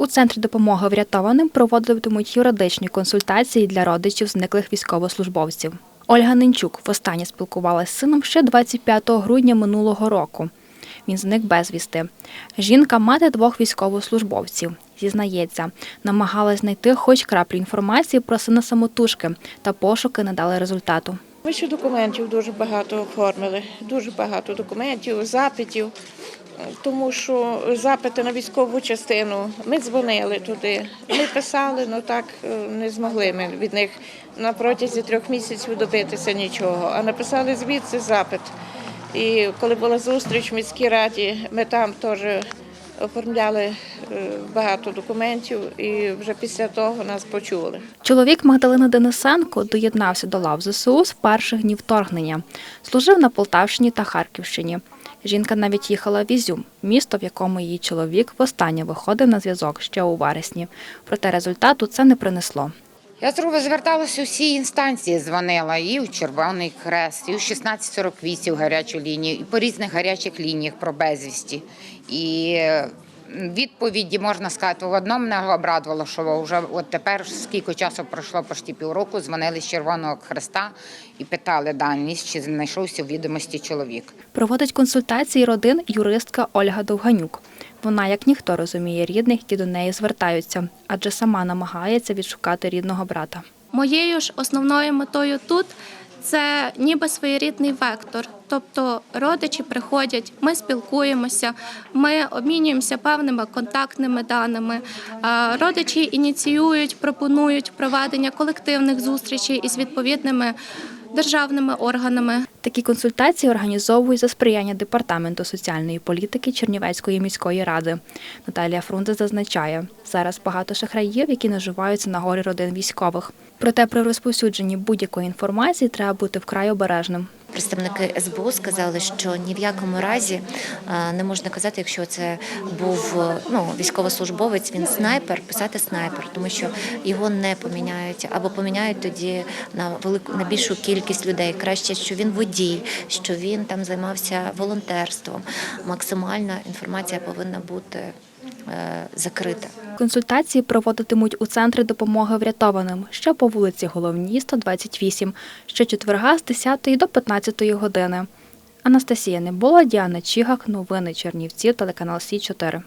У центрі допомоги врятованим проводитимуть юридичні консультації для родичів зниклих військовослужбовців. Ольга Ненчук востаннє спілкувалася з сином ще 25 грудня минулого року. Він зник безвісти. Жінка мати двох військовослужбовців. Зізнається, намагалась знайти хоч краплю інформації про сина самотужки, та пошуки не дали результату. Ми ще документів дуже багато оформили, дуже багато документів, запитів, тому що запити на військову частину, ми дзвонили туди, ми писали, але так е, не змогли ми від них на протязі трьох місяців добитися нічого. А написали звідси запит. І коли була зустріч в міській раді, ми там теж оформляли багато документів і вже після того нас почули. Чоловік Магдалини Денисенко доєднався до лав ЗСУ з перших днів вторгнення. Служив на Полтавщині та Харківщині. Жінка навіть їхала в Ізюм, місто, в якому її чоловік востаннє виходив на зв'язок ще у вересні. Проте результату це не принесло. Я зробила, зверталася у всі інстанції, дзвонила і у Червоний Хрест, і у 1648 гарячу лінію, і по різних гарячих лініях про безвісті. І е, відповіді можна сказати, в одному мене обрадувало, що вже от тепер скільки часу пройшло, почти півроку, дзвонили з Червоного Хреста і питали дані, чи знайшовся в відомості чоловік. Проводить консультації родин юристка Ольга Довганюк. Вона, як ніхто, розуміє рідних, які до неї звертаються, адже сама намагається відшукати рідного брата. Моєю ж основною метою тут це ніби своєрідний вектор. Тобто родичі приходять, ми спілкуємося, ми обмінюємося певними контактними даними. Е, Родичі ініціюють, пропонують проведення колективних зустрічей із відповідними державними органами. Такі консультації організовують за сприяння департаменту соціальної політики Чернівецької міської ради. Наталія Фрунзе зазначає, зараз багато шахраїв, які наживаються на горі родин військових. Проте при розповсюдженні будь-якої інформації треба бути вкрай обережним. Представники СБУ сказали, що ні в якому разі е, не можна казати, якщо це був е, ну, військовослужбовець, він снайпер, писати снайпер, тому що його не поміняють або поміняють тоді на велику на більшу кількість людей. Краще, що він водій, що він там займався волонтерством. Максимальна інформація повинна бути закрита. Консультації проводитимуть у центрі допомоги врятованим, що по вулиці Головній, 128, щочетверга з 10 до 15 години. Анастасія Небола, Діана Чігак, новини Чернівці, телеканал Сі 4